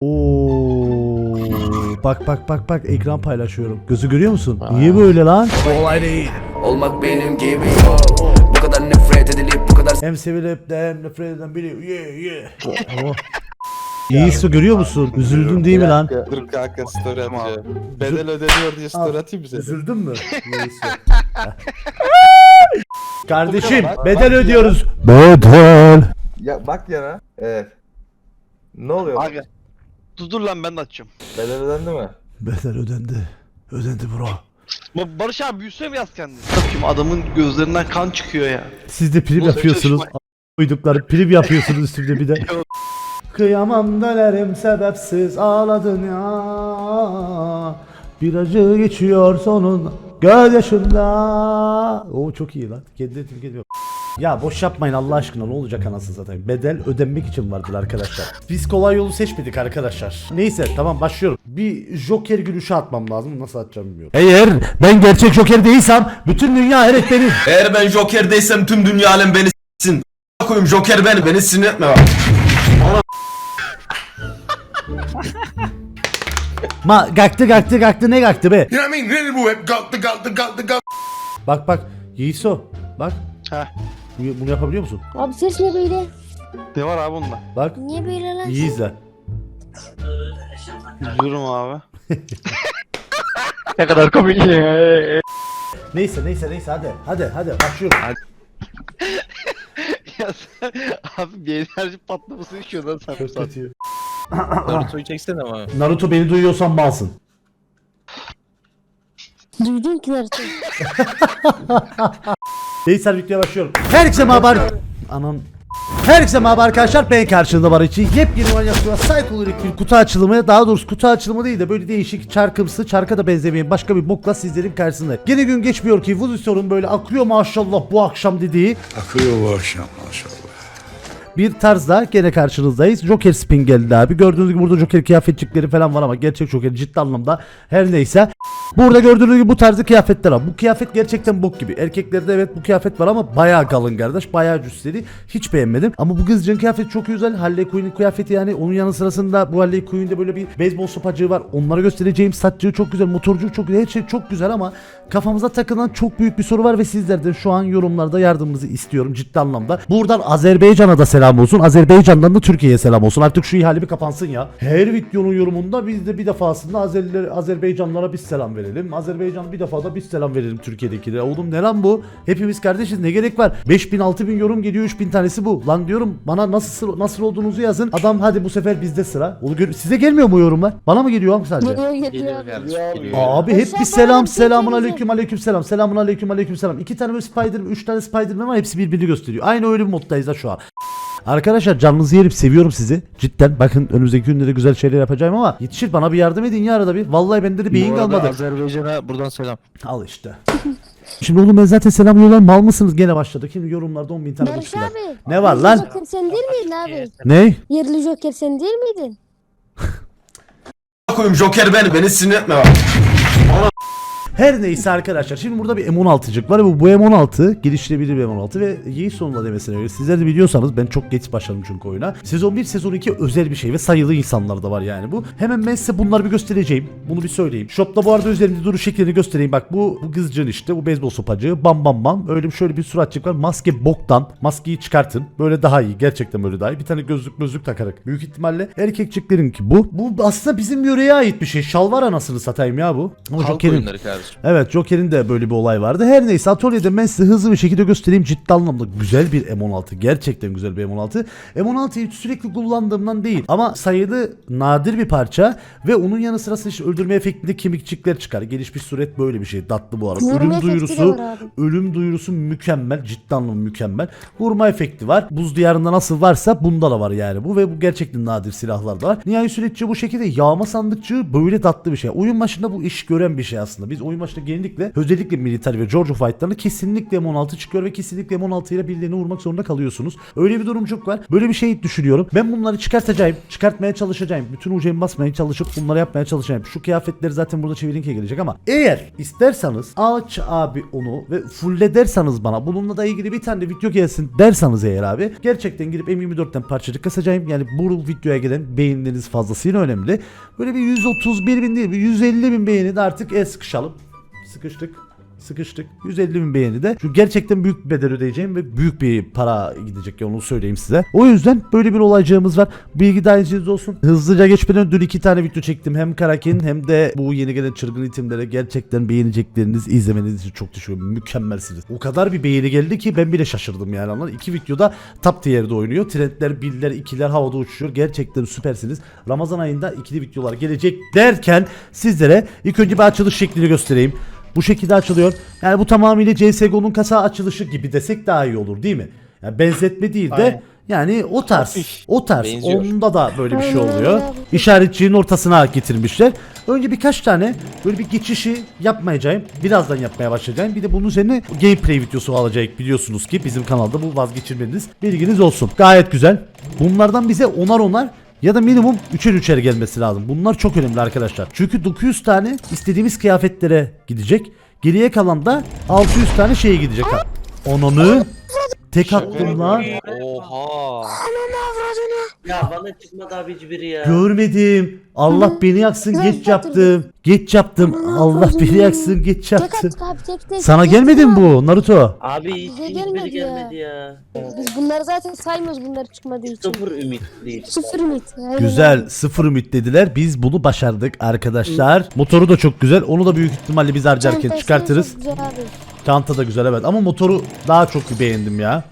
Oo. Bak bak bak bak ekran paylaşıyorum. Gözü görüyor musun? Niye böyle lan? Olay değil. Olmak benim gibi yok Bu kadar nefret edilip bu kadar Hem sevilip de hem nefret eden biri. Yeah yeah. Oh. İyisi görüyor musun? Üzüldün değil mi lan? Dur kanka story atacağım. Bedel ödeniyor diye story atayım bize. Üzüldün mü? Neyse. Kardeşim bedel ödüyoruz. Bedel. Ya bak yana. Evet. Ne oluyor? Abi. Dur dur lan ben de açacağım. Bedel ödendi mi? Bedel ödendi. Ödendi bro. Ba- Barış abi büyüsene biraz kendini. Bakayım adamın gözlerinden kan çıkıyor ya. Siz de prim Bozuk yapıyorsunuz. Uydukları prim yapıyorsunuz üstümde bir de. Kıyamam dönerim sebepsiz ağladın ya. Bir acı geçiyor sonun gözyaşında. O çok iyi lan. Kendi etim geliyor. Ya boş yapmayın Allah aşkına ne olacak anasını zaten. Bedel ödenmek için vardır arkadaşlar. Biz kolay yolu seçmedik arkadaşlar. Neyse tamam başlıyorum. Bir joker gülüşü atmam lazım. Nasıl atacağım bilmiyorum. Eğer ben gerçek joker değilsem bütün dünya evet benim. Eğer ben Joker değilsem tüm dünya alem beni s**sin. Koyayım Joker ben beni sinir etme bak. Ma gaktı gaktı gaktı ne gaktı be? You know what I mean? Really bu hep kalktı kalktı kalktı kalktı. Bak bak Yiğiso bak. Heh. Bu- Bunu yapabiliyor musun? Abi ses ne böyle? Ne var abi bunda? Bak Niye böyle lan? iyi izle. Üzülürüm abi. Neyse neyse neyse hadi hadi hadi başlıyorum. ya sen abi bir enerji patlaması yaşıyorsun lan sen bu Çok saat. kötü. Naruto'yu çeksene ama. Naruto beni duyuyorsan malsın. Duydun ki Naruto. Neyse videoya başlıyorum. Herkese merhaba. Anam. Herkese merhaba arkadaşlar ben karşınızda var için yepyeni manyaklığa sahip olarak bir kutu açılımı daha doğrusu kutu açılımı değil de böyle değişik çarkımsı çarka da benzemeyen başka bir bokla sizlerin karşısında. Gene gün geçmiyor ki Vudison'un böyle akıyor maşallah bu akşam dediği Akıyor bu akşam maşallah. Bir tarzda gene karşınızdayız. Joker spin geldi abi. Gördüğünüz gibi burada Joker kıyafetçikleri falan var ama gerçek Joker ciddi anlamda her neyse. Burada gördüğünüz gibi bu tarzda kıyafetler var. Bu kıyafet gerçekten bok gibi. Erkeklerde evet bu kıyafet var ama bayağı kalın kardeş. Bayağı cüsseli. Hiç beğenmedim. Ama bu kızcığın kıyafeti çok güzel. Harley Quinn'in kıyafeti yani onun yanı sırasında bu Harley Quinn'de böyle bir beyzbol sopacığı var. Onları göstereceğim. Saççığı çok güzel. Motorcuğu çok güzel. Her şey çok güzel ama kafamıza takılan çok büyük bir soru var ve sizlerden şu an yorumlarda yardımınızı istiyorum ciddi anlamda. Buradan Azerbaycan'a da selam olsun. Azerbaycan'dan da Türkiye'ye selam olsun. Artık şu ihale bir kapansın ya. Her videonun yorumunda biz de bir defasında Azerliler, Azerbaycanlara biz selam verelim. Azerbaycan bir defa da biz selam verelim Türkiye'dekilere. Oğlum ne lan bu? Hepimiz kardeşiz ne gerek var? 5000 6000 yorum geliyor 3000 tanesi bu. Lan diyorum bana nasıl nasıl olduğunuzu yazın. Adam hadi bu sefer bizde sıra. Onu gör- size gelmiyor mu yorumlar? Bana mı geliyor abi sadece? Geliyor geliyor. Abi hep bir selam selamun aleyküm aleyküm selam selamun aleyküm aleyküm selam. İki tane böyle Spider, üç tane Spiderman var hepsi birbirini gösteriyor. Aynı öyle bir moddayız da şu an. Arkadaşlar canınızı yerim seviyorum sizi. Cidden bakın önümüzdeki günlerde güzel şeyler yapacağım ama yetişir bana bir yardım edin ya arada bir. Vallahi bende de beyin Bu arada kalmadı. Azerbaycan'a buradan selam. Al işte. Şimdi oğlum ben zaten selam yollar mal mısınız gene başladık. Şimdi yorumlarda 10 bin tane Barış abi. Ne var yerli lan? Joker sen değil miydin abi? Ne? Yerli Joker sen değil miydin? Koyayım Joker ben beni sinir etme bak. Her neyse arkadaşlar şimdi burada bir M16'cık var ve bu M16 geliştirebilir bir M16 ve iyi sonunda demesine göre sizler de biliyorsanız ben çok geç başladım çünkü oyuna. Sezon 1 sezon 2 özel bir şey ve sayılı insanlar da var yani bu. Hemen ben size bunları bir göstereceğim. Bunu bir söyleyeyim. Shop'ta bu arada üzerimde duruş şeklini göstereyim. Bak bu, bu kızcığın işte bu beyzbol sopacığı bam bam bam. Öyle bir şöyle bir suratçık var. Maske boktan. Maskeyi çıkartın. Böyle daha iyi. Gerçekten böyle daha iyi. Bir tane gözlük gözlük takarak. Büyük ihtimalle erkekçiklerin ki bu. Bu aslında bizim yöreye ait bir şey. Şalvar anasını satayım ya bu. Ama Halk Joker'in- oyunları kardeşim. Evet Joker'in de böyle bir olay vardı. Her neyse atölyede ben size hızlı bir şekilde göstereyim. Ciddi anlamda güzel bir M16. Gerçekten güzel bir M16. M16'yı sürekli kullandığımdan değil. Ama sayılı nadir bir parça ve onun yanı sırası işte öldürme efektinde kemikçikler çıkar. Gelişmiş suret böyle bir şey. Tatlı bu arada. Vurma Ölüm duyurusu ölüm duyurusu mükemmel. Ciddi anlamda mükemmel. Vurma efekti var. Buz diyarında nasıl varsa bunda da var yani bu ve bu gerçekten nadir silahlar da var. Nihai süreççi bu şekilde yağma sandıkçı böyle tatlı bir şey. Oyun başında bu iş gören bir şey aslında. Biz oyun başında genellikle özellikle military ve Georgia fightlarında kesinlikle M16 çıkıyor ve kesinlikle M16 ile birilerini vurmak zorunda kalıyorsunuz. Öyle bir durumcuk var. Böyle bir şey düşünüyorum. Ben bunları çıkartacağım. Çıkartmaya çalışacağım. Bütün UC'mi basmaya çalışıp bunları yapmaya çalışacağım. Şu kıyafetleri zaten burada çevirinke gelecek ama eğer isterseniz aç abi onu ve fulle derseniz bana bununla da ilgili bir tane de video gelsin derseniz eğer abi gerçekten girip M24'ten parçacık kasacağım. Yani bu videoya gelen beğenileriniz fazlasıyla önemli. Böyle bir 131 bin değil bir 150 bin beğeni de artık el sıkışalım. Sıkıştık. Sıkıştık. 150 bin beğeni de. Çünkü gerçekten büyük bir bedel ödeyeceğim ve büyük bir para gidecek ya onu söyleyeyim size. O yüzden böyle bir olaycığımız var. Bilgi dahilinizde olsun. Hızlıca geçmeden dün iki tane video çektim. Hem Karakin hem de bu yeni gelen çılgın itimlere gerçekten beğenecekleriniz, izlemeniz için çok teşekkür ederim. Mükemmelsiniz. O kadar bir beğeni geldi ki ben bile şaşırdım yani. Anladın? İki videoda top tier'de oynuyor. Trendler, biller, ikiler havada uçuşuyor. Gerçekten süpersiniz. Ramazan ayında ikili videolar gelecek derken sizlere ilk önce bir açılış şeklini göstereyim. Bu şekilde açılıyor. Yani bu tamamıyla CSGO'nun kasa açılışı gibi desek daha iyi olur değil mi? Yani benzetme değil de Aynen. yani o tarz. O tarz. Benziyor. Onda da böyle bir şey oluyor. İşaretçiğin ortasına getirmişler. Önce birkaç tane böyle bir geçişi yapmayacağım. Birazdan yapmaya başlayacağım. Bir de bunun üzerine gameplay videosu alacak biliyorsunuz ki bizim kanalda bu vazgeçilmeniz bilginiz olsun. Gayet güzel. Bunlardan bize onar onar ya da minimum üçer üçer gelmesi lazım. Bunlar çok önemli arkadaşlar. Çünkü 900 tane istediğimiz kıyafetlere gidecek. Geriye kalan da 600 tane şeye gidecek. Onunu tek attım lan. Oha. Ya bana çıkmadı abici biri ya. Görmedim. Allah beni yaksın Güzel geç yaptım. Geç yaptım. Aman Allah Allah'ım. beni yaksın geç Tek yaptım. attık abi tek tek. Sana Tek gelmedi mi bu Naruto? Abi hiç Bize hiçbiri gelmedi ya. gelmedi ya. Biz bunları zaten saymıyoruz bunları çıkmadığı için. Sıfır ümit değil. Sıfır ümit. Aynen Güzel sıfır ümit dediler. Biz bunu başardık arkadaşlar. Motoru da çok güzel. Onu da büyük ihtimalle biz harcarken Çantası çıkartırız. çok güzel abi. Çanta da güzel evet ama motoru daha çok beğendim ya.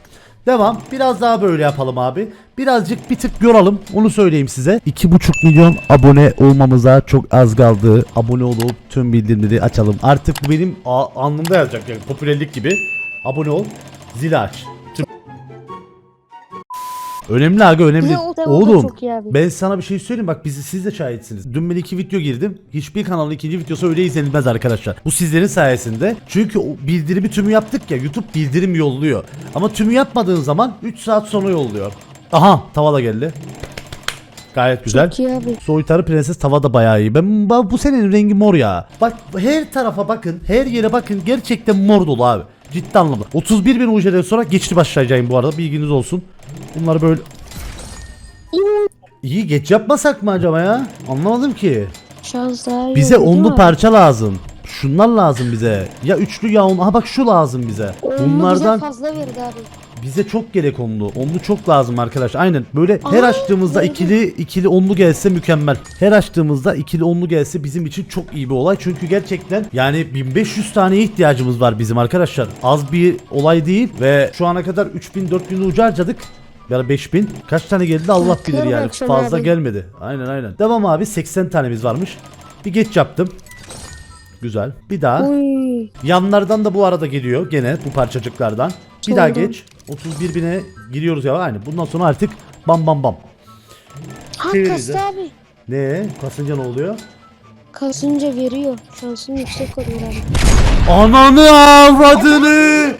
Devam. Biraz daha böyle yapalım abi. Birazcık bir tık yoralım. Onu söyleyeyim size. 2,5 milyon abone olmamıza çok az kaldı. Abone olup tüm bildirimleri açalım. Artık benim alnımda yazacak yani popülerlik gibi. Abone ol. Zili aç. Önemli abi Bir önemli. de o Oğlum çok iyi abi. ben sana bir şey söyleyeyim bak bizi siz de şahitsiniz. Dün ben iki video girdim. Hiçbir kanalın ikinci videosu öyle izlenilmez arkadaşlar. Bu sizlerin sayesinde. Çünkü o bildirimi tümü yaptık ya YouTube bildirim yolluyor. Ama tümü yapmadığın zaman 3 saat sonra yolluyor. Aha tava da geldi. Gayet güzel. Çok iyi abi. Soytarı Prenses tava da bayağı iyi. Ben bu senenin rengi mor ya. Bak her tarafa bakın, her yere bakın. Gerçekten mor dolu abi. Ciddi anlamda. 31 bin UJ'den sonra geçti başlayacağım bu arada. Bilginiz olsun. Bunları böyle İyi geç yapmasak mı acaba ya? Anlamadım ki. Bize onlu parça lazım. Şunlar lazım bize. Ya üçlü ya onlu. Ha bak şu lazım bize. Onlu Bunlardan bize fazla verdi abi. Bize çok gerek onlu. Onlu çok lazım arkadaş. Aynen. Böyle her Aa, açtığımızda doğru. ikili ikili onlu gelse mükemmel. Her açtığımızda ikili onlu gelse bizim için çok iyi bir olay. Çünkü gerçekten yani 1500 taneye ihtiyacımız var bizim arkadaşlar. Az bir olay değil ve şu ana kadar 3000 4000 ucu harcadık. Ya 5000. Kaç tane geldi Allah bilir yani. Fazla abi. gelmedi. Aynen aynen. Devam abi 80 tanemiz varmış. Bir geç yaptım. Güzel. Bir daha. Uy. Yanlardan da bu arada geliyor gene bu parçacıklardan. Bir daha Doğru. geç. 31 bine giriyoruz ya aynı. Bundan sonra artık bam bam bam. Ha kastı abi. Ne? Kasınca ne oluyor? Kasınca veriyor. Şansın yüksek oluyor abi. Ananı avradını!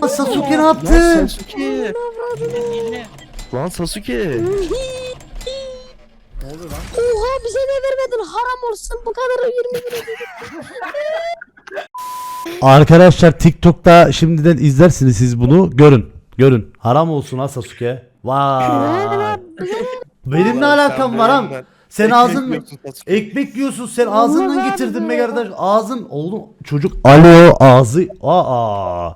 Sasuke ne yaptı? Sasuke. Lan Sasuke. Oha bize ne vermedin haram olsun bu kadar 20 lira. Arkadaşlar TikTok'ta şimdiden izlersiniz siz bunu. Görün. Görün. Haram olsun ha Sasuke. Vay. Benim ne alakam var am? Sen ağzın mı? Ekmek yiyorsun sen ağzından getirdin be kardeş. Ağzın oğlum çocuk alo ağzı aa.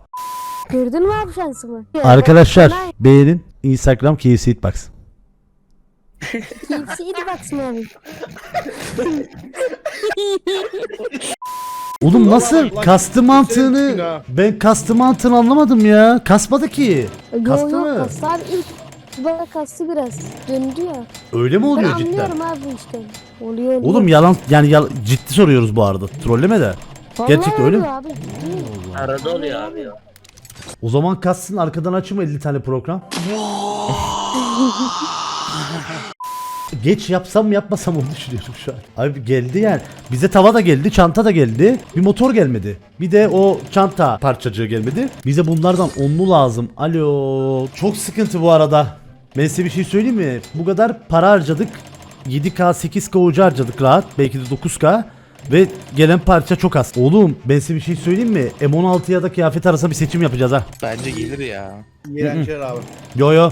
Gördün mü abi şansımı? Arkadaşlar beğenin Instagram KFC Eatbox. Kimseydi baksın abi. Oğlum nasıl kastı mantığını ben kastı mantığını anlamadım ya. Kasmadı ki. Kastı Yo, yo, mı? Kastı abi ilk bana kastı biraz. Döndü ya. Öyle mi Ben oluyor cidden? anlıyorum abi işte. Oluyor oluyor. Oğlum yalan yani yal- ciddi soruyoruz bu arada. Trolleme de. Vallahi gerçekten öyle mi? Abi. Arada oluyor abi ya. O zaman kassın arkadan açayım 50 tane program. Geç yapsam mı yapmasam onu düşünüyorum şu an. Abi geldi yani. Bize tava da geldi, çanta da geldi. Bir motor gelmedi. Bir de o çanta parçacığı gelmedi. Bize bunlardan onlu lazım. Alo. Çok sıkıntı bu arada. Ben size bir şey söyleyeyim mi? Bu kadar para harcadık. 7K 8K ucu harcadık rahat. Belki de 9K. Ve gelen parça çok az. Oğlum ben size bir şey söyleyeyim mi? M16 ya da kıyafet arasında bir seçim yapacağız ha. Bence gelir ya. İğrençler abi. Yo yo.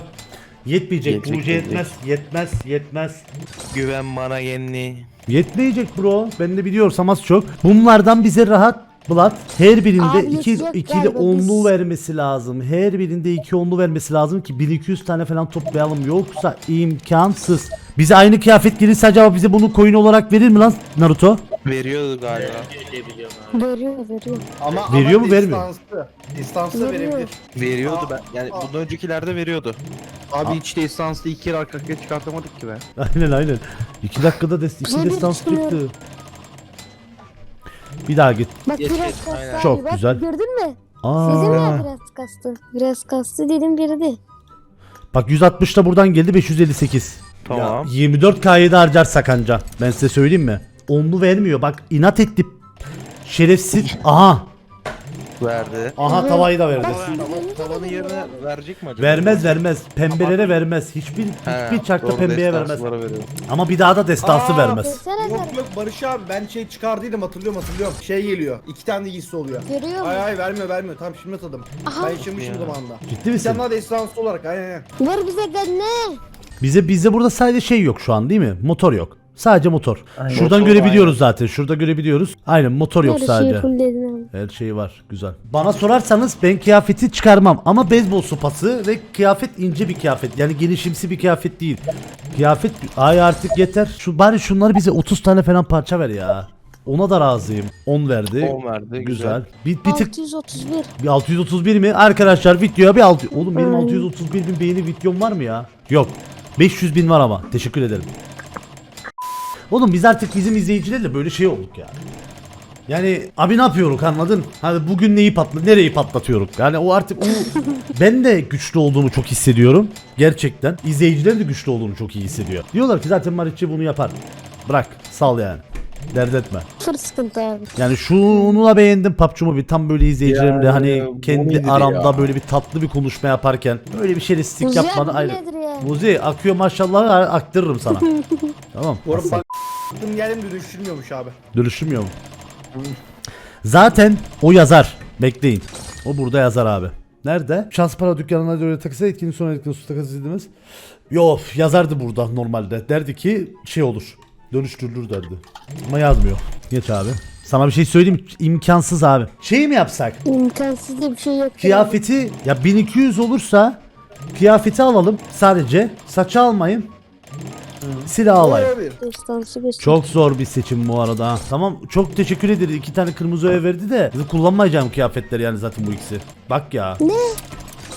Yetmeyecek. Yetecek, Ucu yetmez. Yetmez. Yetmez. Güven bana yenni. Yetmeyecek bro. Ben de biliyorsam az çok. Bunlardan bize rahat Blood her birinde Abi 2 yetecek 2 ile galiba onlu vermesi lazım. Her birinde 2 onlu vermesi lazım ki 1200 tane falan toplayalım. Yoksa imkansız. Bize aynı kıyafet gelirse acaba bize bunu coin olarak verir mi lan Naruto? Veriyordu galiba. Biliyorum abi. Veriyor veriyor. Ama Veriyor ama mu, vermiyor? Distanslı. Distanslı Veriyor. verebilir. Veriyordu Aa, ben. Yani aa. bundan öncekilerde veriyordu. Abi hiç de esanslı iki kere arka arkaya çıkartamadık ki be. Aynen aynen. 2 dakikada dest iki Hadi destans çıkmıyor. çıktı. Bir daha git. Bak Geç, biraz geç, kastı abi. Çok Bak, güzel. Gördün mü? Sizin Aa. ya biraz kastı. Biraz kastı dedim biri de. Bak 160 da buradan geldi 558. Tamam. 24K'yı da harcarsak anca. Ben size söyleyeyim mi? Onlu vermiyor. Bak inat etti. Şerefsiz. Aha. Verdi. Aha tavayı da verdi. Beni Tavanın yerine verecek mi acaba? Vermez vermez. Pembelere vermez. Hiçbir He, hiçbir çarkta doğru, pembeye vermez. veriyor. Ama bir daha da destansı Aa, vermez. Versene Yok ver. yok Barış abi ben şey çıkardıydım hatırlıyorum hatırlıyorum. Şey geliyor. iki tane de giysi oluyor. Mu? Ay ay vermiyor vermiyor. Tam şimdi hatırladım. Aha. Ben yaşamışım Ya. zamanında. Ciddi Bir misin? tane daha destansı olarak aynen aynen. Ver bize ne? Bize bizde burada sadece şey yok şu an değil mi? Motor yok. Sadece motor. Şuradan Motor, görebiliyoruz zaten. Şurada görebiliyoruz. Aynen motor yok Her sadece. şeyi full dedin abi. Her şey var. Güzel. Bana sorarsanız ben kıyafeti çıkarmam ama beyzbol sopası ve kıyafet ince bir kıyafet. Yani gelişimsi bir kıyafet değil. Kıyafet ay artık yeter. Şu bari şunları bize 30 tane falan parça ver ya. Ona da razıyım. 10 verdi. 10 verdi. Güzel. Güzel. Bir, bir tık 631. bir 631 mi? Arkadaşlar videoya bir 6 Oğlum benim Hmm. 631 bin beğeni videom var mı ya? Yok. 500 bin var ama. Teşekkür ederim. Oğlum biz artık bizim izleyicilerle böyle şey olduk ya. Yani abi ne yapıyoruz anladın? Hadi bugün neyi patla nereyi patlatıyoruz? Yani o artık o ben de güçlü olduğumu çok hissediyorum. Gerçekten. İzleyiciler de güçlü olduğunu çok iyi hissediyor. Diyorlar ki zaten Maritçi bunu yapar. Bırak sal yani. Dert etme. Sıfır sıkıntı abi. Yani şunu da beğendim PUBG Mobile tam böyle izleyicilerimle hani bu kendi nedir aramda ya? böyle bir tatlı bir konuşma yaparken böyle bir şerefsizlik Muzi yapmadı abi ayrı. nedir ya? Muzi akıyor maşallah a- aktırırım sana. tamam. Bu arada. Baktım geldim de düşürmüyormuş abi. Dönüştürmüyor mu? Zaten o yazar. Bekleyin. O burada yazar abi. Nerede? Şans para dükkanına göre takısı etkinlik sonra etkinlik su takası izlediniz. Yok yazardı burada normalde. Derdi ki şey olur. Dönüştürülür derdi. Ama yazmıyor. Geç abi. Sana bir şey söyleyeyim mi? imkansız abi. Şey mi yapsak? İmkansız da bir şey yok. Kıyafeti ya 1200 olursa kıyafeti alalım sadece. Saçı almayın. Silah alayım. Olabilir. Destansı göster. Çok zor bir seçim bu arada. ha. Tamam çok teşekkür ederiz. İki tane kırmızı öğe verdi de. Bizi kullanmayacağım kıyafetler yani zaten bu ikisi. Bak ya.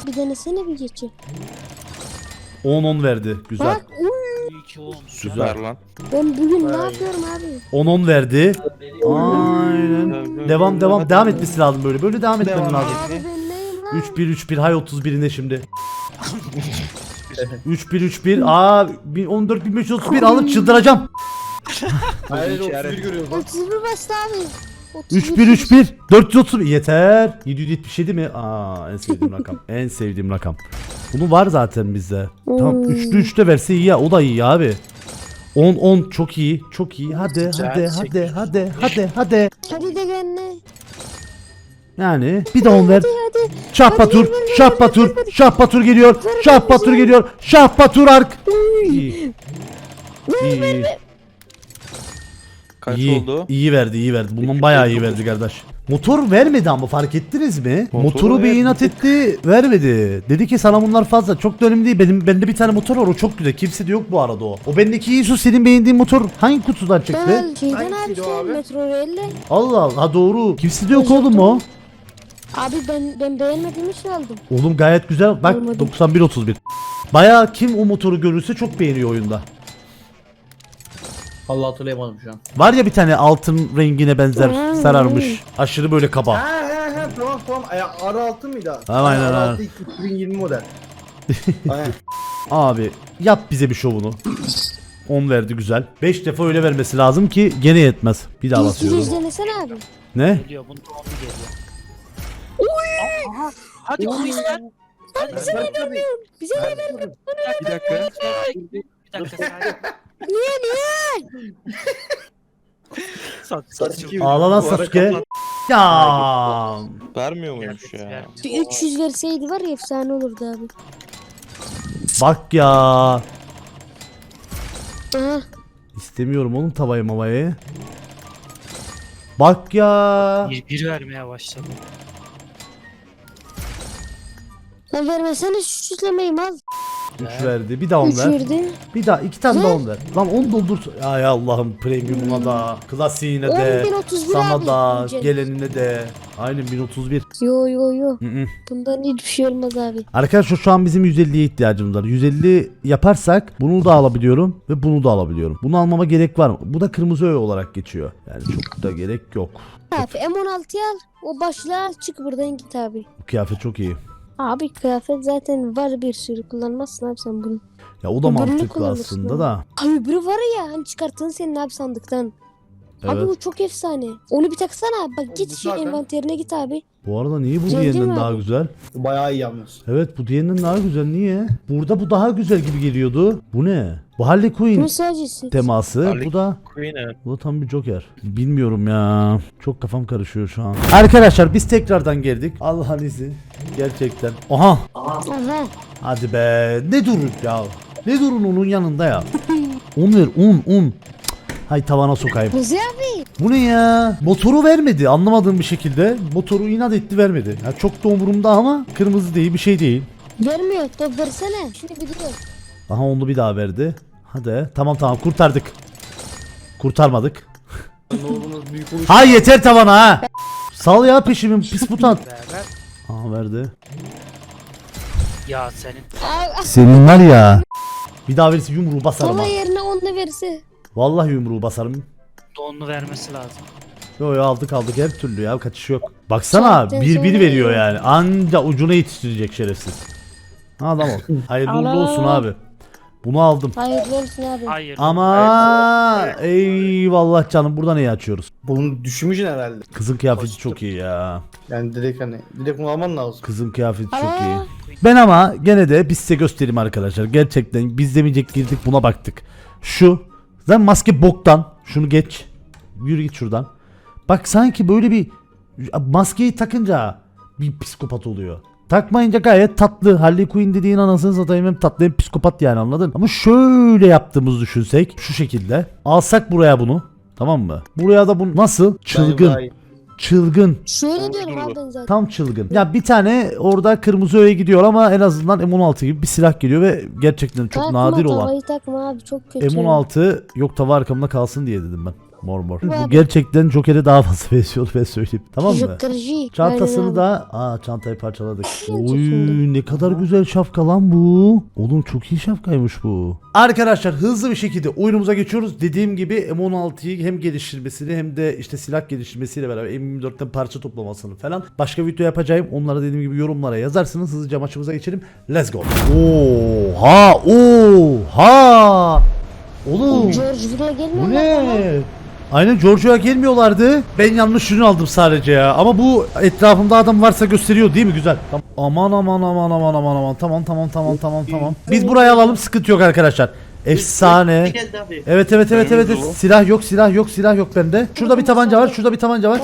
Bir denesene bir geçi. 10-10 verdi. Güzel. Bak uy, Süper lan. ben bugün ne yapıyorum abi? 10-10 verdi. Aynen. Devam devam devam etmesi lazım böyle. Böyle devam etmem Devam. lazım. Abi ben neyim lan? 3-1 3-1 hay 31'inde şimdi. 3-1 3-1 aa 14 1531 alıp çıldıracağım. Hayır işaret. 31 görüyoruz. 31 bastı abi. 3-1 3-1 430 yeter. 777 mi? Aa en sevdiğim rakam. En sevdiğim rakam. Bunu var zaten bizde. Tamam üçlü üçte verse iyi ya. O da iyi abi. 10 10 çok iyi. Çok iyi. Hadi hadi hadi hadi hadi hadi. Hadi de ne? Yani bir de 10 ver. Hadi hadi. Şah Batur, Şah Batur, Şah Batur geliyor. Şah Batur geliyor. Şah Batur ark. İyi. İyi. Kaç İyi, oldu? iyi verdi, iyi verdi. Bundan bayağı iyi verdi kardeş. Motor vermedi ama fark ettiniz mi? Motoru Motoru bir inat etti, vermedi. Dedi ki sana bunlar fazla. Çok da önemli değil. Benim bende bir tane motor var. O çok güzel. Kimse de yok bu arada o. O bendeki Yisus senin beğendiğin motor hangi kutudan çıktı? Ben şeyden şey abi? Metro Rail'le. Allah Allah. Ha doğru. Kimse de yok oğlum o. Abi ben ben beğenmediğim için aldım. Oğlum gayet güzel. Bak Olmadı. 91 31. Bayağı kim o motoru görürse çok beğeniyor oyunda. Vallahi hatırlayamadım şu an. Var ya bir tane altın rengine benzer Hmm. sararmış. Aşırı böyle kaba. Ha ha ha tamam tamam. Ay, ara altı mıydı? Tamam, aynen, Ara altı 2020 model. aynen. Abi yap bize bir şovunu. 10 verdi güzel. 5 defa öyle vermesi lazım ki gene yetmez. Bir daha İlk basıyorum. yüz denesene abi. Ne? Geliyor bunu tamamı geliyor. Hadi polisler. Bize ne vermiyorsun? Bize ne vermiyorsun? Bir dakika. Bir dakika sen. Niye niye? Ağla lan Sasuke. Ya. Vermiyor muymuş ya? Bir 300 verseydi var ya efsane olurdu abi. Bak ya. Aha. İstemiyorum oğlum tavayı mavayı. Bak ya. Bir, bir vermeye başladı. Lan vermesene şu süslemeyi mal. 3 verdi. Bir daha 10 3 ver. verdi. Bir daha iki tane daha 10 ver. Lan 10 doldur. Ay Allah'ım premiumuna da, klasiğine de, 10.031 sana abi. da, Güncel. gelenine de. Aynen 1031. Yo yo yo. Hı hı. Bundan hiçbir şey olmaz abi. Arkadaşlar şu an bizim 150'ye ihtiyacımız var. 150 yaparsak bunu da alabiliyorum ve bunu da alabiliyorum. Bunu almama gerek var mı? Bu da kırmızı öğe olarak geçiyor. Yani çok da gerek yok. Abi M16'yı al. O başlığı al çık buradan git abi. Bu kıyafet çok iyi. Abi kıyafet zaten var bir sürü kullanmazsın abi sen bunu. Ya o da Öbürünü mantıklı aslında da. Abi öbürü var ya hani çıkarttığın senin abi sandıktan. Abi Evet. o çok efsane. Onu bir taksana abi. Bak git Bu zaten- envanterine git abi. Bu arada niye bu değil diğerinden mi daha abi? güzel? Bayağı iyi yalnız. Evet bu diğerinden daha güzel. Niye? Burada bu daha güzel gibi geliyordu. Bu ne? Bu Harley Quinn Bunu sadece seç. teması. Harley Bu da Queen evet. bu da tam bir Joker. Bilmiyorum ya. Çok kafam karışıyor şu an. Arkadaşlar biz tekrardan geldik. Allah'ın izi. Gerçekten. Aha. Aha. Hadi be. Ne durun ya? Ne durun onun yanında ya? un ver un un. Hay tavana sokayım. Kuzey abi. Bu ne ya? Motoru vermedi anlamadığım bir şekilde. Motoru inat etti vermedi. Ya çok da umurumda ama kırmızı değil bir şey değil. Vermiyor. Top versene. Şunu biliyor. Aha onu bir daha verdi. Hadi tamam tamam kurtardık. Kurtarmadık. Ha yeter tavana ha. Sal ya peşimin pis mutant. Aha verdi. Ya senin. Senin var ya. Bir daha verirse yumruğu basarım tava ha. yerine onunla verse. Vallahi yumruğu basarım. Donlu vermesi lazım. Yo yo aldık aldık her türlü ya kaçış yok. Baksana bir bir veriyor ya. yani. Anca ucuna yetiştirecek şerefsiz. Adam ol. Hayırlı uğurlu olsun abi. Bunu aldım. Hayırlı olsun abi. Hayır. Ama eyvallah canım buradan iyi açıyoruz. Bunu düşünmüşsün herhalde. Kızın kıyafeti çok iyi ya. Yani direkt hani direkt bunu alman lazım. Kızın kıyafeti çok Aa. iyi. Ben ama gene de biz size göstereyim arkadaşlar. Gerçekten biz demeyecek girdik buna baktık. Şu zaten maske boktan. Şunu geç. Yürü git şuradan. Bak sanki böyle bir maskeyi takınca bir psikopat oluyor. Takmayınca gayet tatlı. Harley Quinn dediğin anasını satayım hem tatlı hem psikopat yani anladın? Ama şöyle yaptığımızı düşünsek şu şekilde. Alsak buraya bunu. Tamam mı? Buraya da bu nasıl? Çılgın. Çılgın. Şöyle diyorum abi ben zaten. Tam çılgın. Ya bir tane orada kırmızı öğe gidiyor ama en azından M16 gibi bir silah geliyor ve gerçekten çok takma, nadir olan. Tavayı takma abi çok kötü. M16 yok tava arkamda kalsın diye dedim ben. Mor mor. Bu gerçekten Joker'e daha fazla benziyor ben söyleyeyim. Tamam mı? Jokerci. Çantasını da aa çantayı parçaladık. Oy ne kadar güzel şapka lan bu. Oğlum çok iyi şapkaymış bu. Arkadaşlar hızlı bir şekilde oyunumuza geçiyoruz. Dediğim gibi M16'yı hem geliştirmesini hem de işte silah geliştirmesiyle beraber M24'ten parça toplamasını falan başka video yapacağım. Onlara dediğim gibi yorumlara yazarsınız. Hızlıca maçımıza geçelim. Let's go. Oha oha. Oğlum. George Villa gelmiyor Bu mu? ne? Aynen Giorgio'ya gelmiyorlardı. Ben yanlış şunu aldım sadece ya. Ama bu etrafımda adam varsa gösteriyor değil mi? Güzel. Tamam. Aman aman aman aman aman aman. Tamam tamam tamam tamam tamam. Biz burayı alalım sıkıntı yok arkadaşlar. Efsane. Evet evet evet evet. evet. Silah yok silah yok silah yok bende. Şurada bir tabanca var şurada bir tabanca var.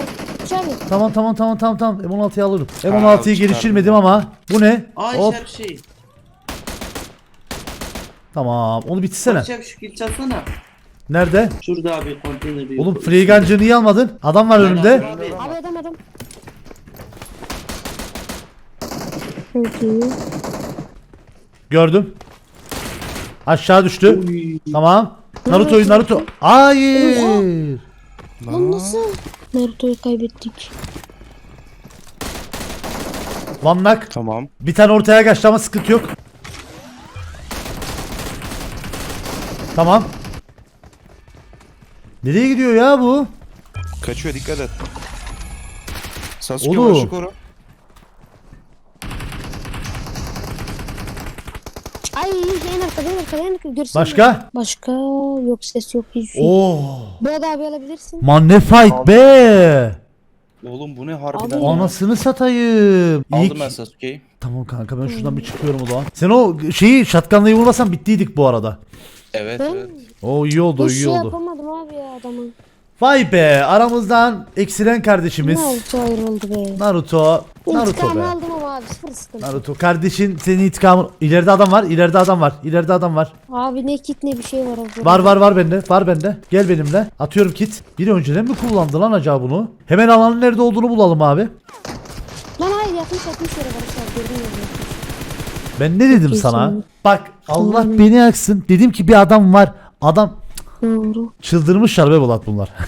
Tamam tamam tamam tamam tamam. M16'yı alırım. M16'yı geliştirmedim ama. Bu ne? Ay Hop. şey. Tamam onu bitirsene. Şu kill çalsana. Nerede? Şurada abi konteyner bir. Oğlum free gun'cı niye almadın? Adam var önümde. Abi. Abi adam adam. Çok iyi. Gördüm. Aşağı düştü. Tamam. Naruto'yu Naruto. Hayır. Lan nasıl? Naruto'yu kaybettik. One knock. Tamam. Bir tane ortaya kaçtı ama sıkıntı yok. Tamam. Nereye gidiyor ya bu? Kaçıyor dikkat et. Sasuke Oğlum. başı koru. Ay en arkada en arkada en arkada. Görsene. Başka? Başka yok ses yok hiç şey. Oo. Bu da abi alabilirsin. Man ne fight be. Oğlum bu ne Abi. Anasını satayım. İyi Aldım ki- ben Sasuke'yi. Tamam kanka ben şuradan bir çıkıyorum o zaman. Sen o şeyi şatkanlayı vurmasan bittiydik bu arada. Evet Ben evet. O iyi oldu hiç iyi şey oldu. yapamadım abi ya adamın. Vay be aramızdan eksilen kardeşimiz. Naruto ayrıldı be. Naruto. Naruto İntikamı be. aldım ama abi sıfır sıkıntı. Naruto kardeşin senin intikamın. İleride adam var ileride adam var ileride adam var. Abi ne kit ne bir şey var abi. Var var var bende var bende. Gel benimle. Atıyorum kit. Biri önceden mi kullandı lan acaba bunu? Hemen alanın nerede olduğunu bulalım abi. Lan hayır yakmış yakmış yere mü? Ben ne dedim sana? Bak Allah beni yaksın. Dedim ki bir adam var. Adam Doğru. çıldırmışlar be Bulat bunlar.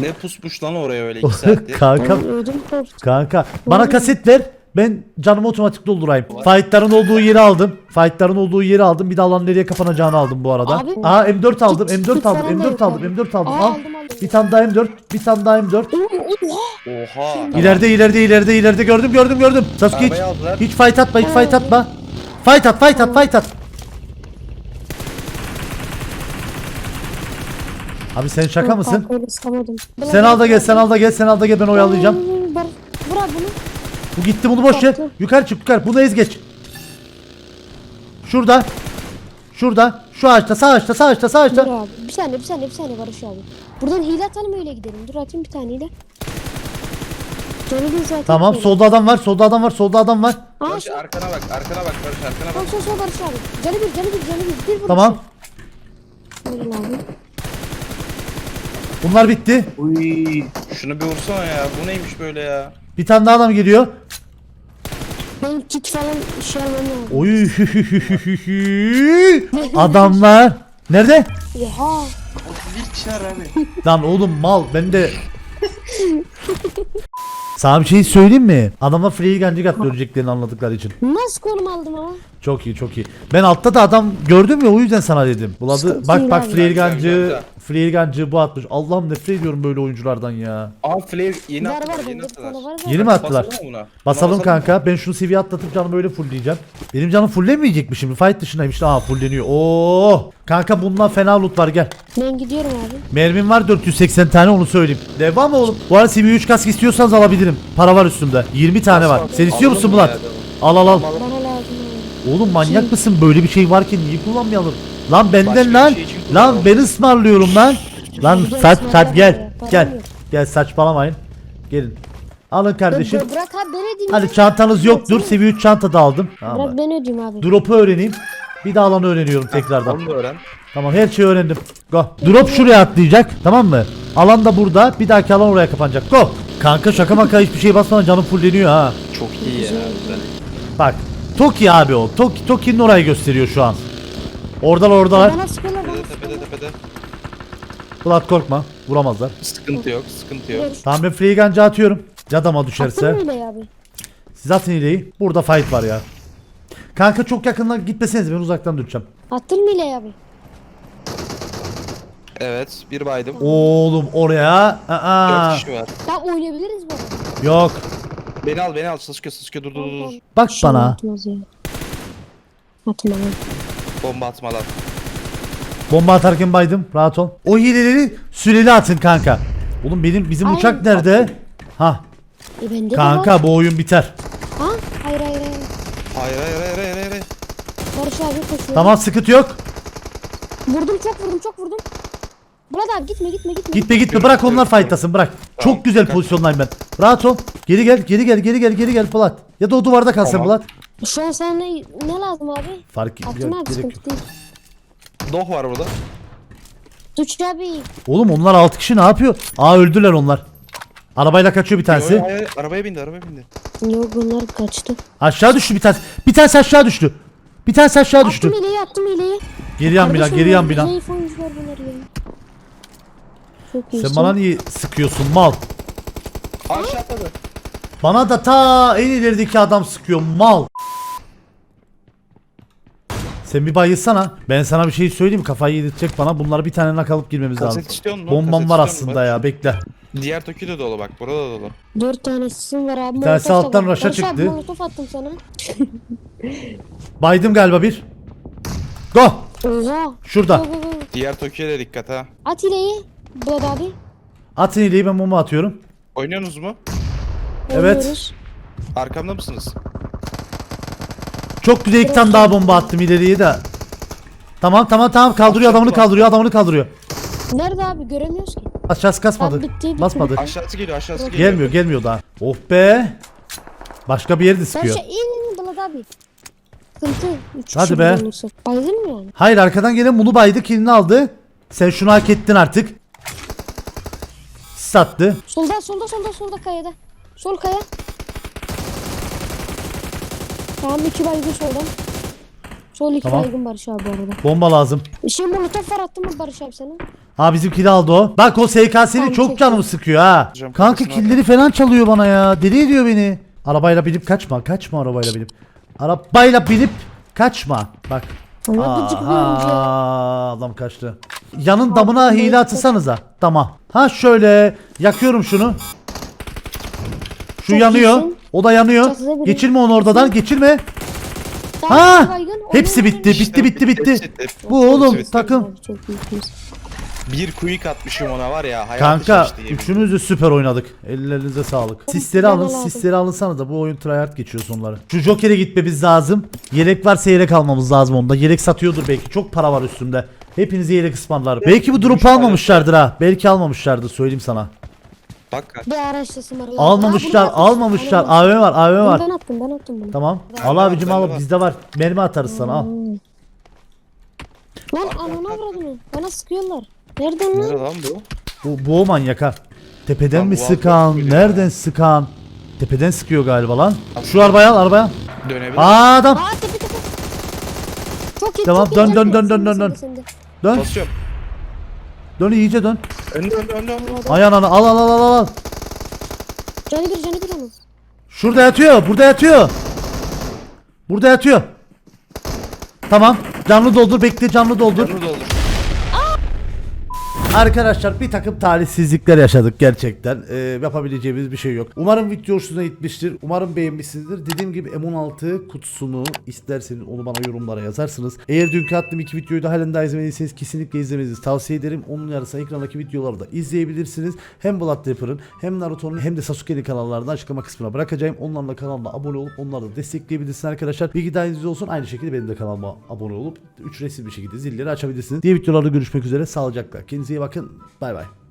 Ne pusmuş lan oraya öyle 2 saattir. kanka Ben ödüm koptu. kanka bana kaset ver. Ben canımı otomatik doldurayım. Fight'ların olduğu yeri aldım. Fight'ların olduğu yeri aldım. Bir de alan nereye kapanacağını aldım bu arada. Abi- Aa M4 aldım. Kit- M4 kit aldım. falan da M4 yok aldım. abi. M4 aldım. Aa, Al. aldım, aldım. Bir tane daha M4. Bir tane daha M4. Oha. İleride ileride ileride ileride gördüm gördüm gördüm. Sasuke hiç, Arabayı aldılar. hiç fight atma hiç fight atma. Fight at fight at fight at. Abi sen şaka Yok, mısın? öyle. Sen al da gel sen al da gel sen al da gel ben oyalayacağım. Abi bunu. Bu gitti bunu boş ver. Yukarı çık yukarı bunu ez geç. Şurada. Şurada. Şu ağaçta sağ ağaçta sağ ağaçta sağ Dur ağaçta. abi. Bir saniye bir saniye bir saniye Barış abi. Buradan hile atalım öyle gidelim. Dur atayım bir tane hile. Canı zaten. Tamam böyle. solda adam var solda adam var solda adam var. Aa Barış şu. arkana bak arkana bak Barış arkana bak. sol sol Barış abi. Canı bir canı bir canı bir. Bir. Tamam. Abi. Bunlar bitti. Uy. Şunu bir vursana ya. Bu neymiş böyle ya? Bir tane daha adam geliyor. Benim kit falan şey almam lazım. Oy. Adamlar. Nerede? Oha. Lan oğlum mal ben de Sana bir şey söyleyeyim mi? Adama free gancık at göreceklerini anladıkları için. Nasıl konum aldım ama? Çok iyi çok iyi. Ben altta da adam gördüm ya o yüzden sana dedim. Buladı Sıkıntı bak değil bak abi. free güzel. free gancığı bu atmış. Allah'ım nefret ediyorum böyle oyunculardan ya. Aa flare yeni Var var attılar bende yeni bir tane attılar. var. Yeni mi attılar? Basalım mı buna? Buna Basalım mı? kanka. Ben şunu seviye atlatıp canımı böyle fullleyeceğim. Benim canım fulllemeyecek mi şimdi? Fight dışındaymış. Aa fullleniyor. Oo! Kanka bundan fena loot var gel. Ben gidiyorum abi. Mermim var 480 tane onu söyleyeyim. Devam oğlum. Bu arada CV3 kask istiyorsanız alabilirim. Para var üstümde. 20 tane var. Sen istiyor musun Bulat? Al al al. Bana lazım abi. Oğlum manyak mısın? Böyle bir şey varken niye kullanmayalım? Lan benden Başka bir lan. şey için Lan kullanalım. ben ısmarlıyorum lan. Lan Gel, saç saç gel. Gel. yok. Gel saçmalamayın. Gelin. Alın kardeşim. Bırak, bırak abi ben ödeyeyim. Hadi çantanız yoktur. Seviye 3 çanta da aldım. Tamam Bırak ben ödeyeyim abi. Drop'u öğreneyim. Bir de alanı öğreniyorum tekrardan. Onu da öğren. Tamam her şeyi öğrendim. Go. Drop şuraya atlayacak. Tamam mı? Alan da burada. Bir dahaki alan oraya kapanacak. Go. Kanka şaka maka hiçbir şey basmadan canım fulleniyor ha. Çok iyi ya. Güzel. Bak. Toki abi o. Toki, Toki'nin orayı gösteriyor şu an. Oradalar oradalar. Bana sıkıyorlar Tepede tepede tepede. Bulat korkma. Vuramazlar. Sıkıntı yok sıkıntı yok. Tamam ben free gun'cı atıyorum. Cadama Attın düşerse. mı öyle abi? Siz atın ileyi. Burada fight var ya. Kanka çok yakından gitmeseniz ben uzaktan duracağım. Attın mı ile abi? Evet bir baydım. Oğlum oraya. Aa, 4 kişi var. Ya oynayabiliriz bu arada. yok. Beni al beni al Sasuke Sasuke dur dur dur. dur. Bak Şey bana. atmaz ya. Atma lan. Bomba atma lan. Bomba atarken baydım. Rahat ol. O hileleri süreli atın kanka. Oğlum benim bizim Ay. uçak nerede? Ha E bende de kanka bu oyun biter. Ha? Hayır hayır hayır. Hayır hayır hayır hayır hayır. hayır. Barış abi koşuyor. Tamam sıkıntı yok. Vurdum çok vurdum çok vurdum. Bulat abi gitme gitme gitme. Gitme gitme bırak onlar fightlasın bırak. Çok güzel pozisyondayım ben. Rahat ol. Geri gel geri gel geri gel geri gel Polat. Ya da o duvarda kalsın Tamam. Polat. Şu an sana ne, ne lazım abi? Fark yok, abi gerek yok. sıkıntı değil. Doh var burada. Tuç abi. Oğlum onlar 6 kişi ne yapıyor? Aa öldüler onlar. Arabayla kaçıyor bir tanesi. Hayır, arabaya bindi arabaya bindi. Yok bunlar kaçtı. Aşağı düştü bir tanesi. Bir tanesi aşağı düştü. Bir tanesi aşağı düştü. Attım ileyi attım ileyi. Geri yan bina geri yan ya, bina. Zayıf oyuncular bunlar ya. Çok iyi. Sen bana niye sıkıyorsun mal? Aşağı atladı. Bana da ta en ilerideki adam sıkıyor mal. Sen bir bayılsana. Ben sana bir şey söyleyeyim kafayı yedirtecek bana. Bunları bir tane nak alıp girmemiz lazım. Kaset istiyor musun? Bombam Kaset var istiyor musun? aslında ya bekle. Diğer toki de dolu bak burada da dolu. Dört tanesi var abi. Bir tanesi alttan var. raşa Barış abi, çıktı. Molotof attım sana. Baydım galiba bir. Go. Oha. Şurada. Go go go. Diğer Tokyo'ya da dikkat ha. At hileyi. Bulat abi. Atın iyiliği ben mumu atıyorum. Oynuyorsunuz mu? Evet. Oynuyoruz. Arkamda mısınız? Çok güzel iki tane daha bomba attım ileriye de. Tamam tamam tamam kaldırıyor adamını kaldırıyor adamını kaldırıyor. Nerede abi göremiyoruz ki. Aşağısı kasmadı. Bitti, bitti, Basmadı. Aşağısı geliyor aşağısı geliyor. Gelmiyor gelmiyor daha. Oh be. Başka bir yerde Sen sıkıyor. şey in Bulat abi. Sıkıntı. Üç Hadi kişi be. bulunursa. Baydın mı yani? Hayır arkadan gelen bunu baydı kilini aldı. Sen şunu hak ettin artık. Sattı. Solda solda solda solda kayada. Sol kaya. Tamam iki baygın soldan. Sol iki Tamam. baygın Barış abi bu arada. Bomba lazım. Şey molotof var attın mı Barış abi sana? Ha bizimkini aldı o. Bak o SKS'li Tamam, çok çektim. canımı sıkıyor ha. Hocam, Kanka kafasına killeri falan çalıyor bana ya. Deli ediyor beni. Arabayla binip kaçma. Kaçma arabayla binip. Arabayla binip kaçma. Bak. Aha, adam kaçtı. Yanın damına hile atırsanıza. Tamam. Ha şöyle yakıyorum şunu. Şu Çok yanıyor. iyisin. O da yanıyor. Çatıda biri. Geçirme onu oradan. Geçirme. Ha! Hepsi Oyun bitti. Bitti bitti bitti. Bu oğlum takım. Çok. Bir quick atmışım ona var ya. Hayatı Kanka şaştı yemin üçümüz de süper oynadık. Ellerinize sağlık. Sisleri alın, sisleri alınsana da bu oyun tryhard geçiyor sonları. Şu Joker'e gitmemiz lazım. Yelek varsa yelek almamız lazım onda. Yelek satıyordur belki. Çok para var üstümde. Hepinize yelek ısmarlarım. Belki bu drop almamışlardır ha. Belki almamışlardır söyleyeyim sana. Bak kaç. Bir araçlasın var. Almamışlar, almamışlar. AVM var, AVM var. Ben attım ben attım bunu. Tamam. Al abicim bende al var. bizde var. Mermi atarız sana al. Lan anana vurdum. Bana sıkıyorlar. Nereden lan? Nerede lan bu? Bu, bu o manyak ha. Tepeden Lan mi bu sıkan? Allah'ım Nereden sıkan? Tepeden sıkıyor galiba lan. Şu arabayı al, arabaya al. Dönebilir. Aa adam. Aa tepe tepe. Çok iyi. Tamam, çok iyi. dön, dön, dön, dön, dön. sende. Dön. Basıyorum. Dön iyice dön. Önde önde önde önde. Ay ananı al al al al al. Canı bir canı bir onun. Şurada yatıyor. Burada yatıyor. Burada yatıyor. Tamam. Canlı doldur. Bekle canlı doldur. Doldur. Arkadaşlar bir takım talihsizlikler yaşadık gerçekten. Ee, yapabileceğimiz bir şey yok. Umarım video hoşunuza gitmiştir. Umarım beğenmişsinizdir. Dediğim gibi M16 kutusunu isterseniz onu bana yorumlara yazarsınız. Eğer dünkü attığım iki videoyu da halen daha izlemediyseniz kesinlikle izlemenizi tavsiye ederim. Onun yarısına ekrandaki videoları da izleyebilirsiniz. Hem Blood Rapper'ın hem Naruto'nun hem de Sasuke'nin kanallarını açıklama kısmına bırakacağım. Onların da kanalına abone olup onları da destekleyebilirsiniz arkadaşlar. Bilgi dahilinizde olsun. Aynı şekilde benim de kanalıma abone olup ücretsiz bir şekilde zilleri açabilirsiniz. Diğer videolarda görüşmek üzere. Sağlıcakla. Kendinize iyi bakın. Bye bye.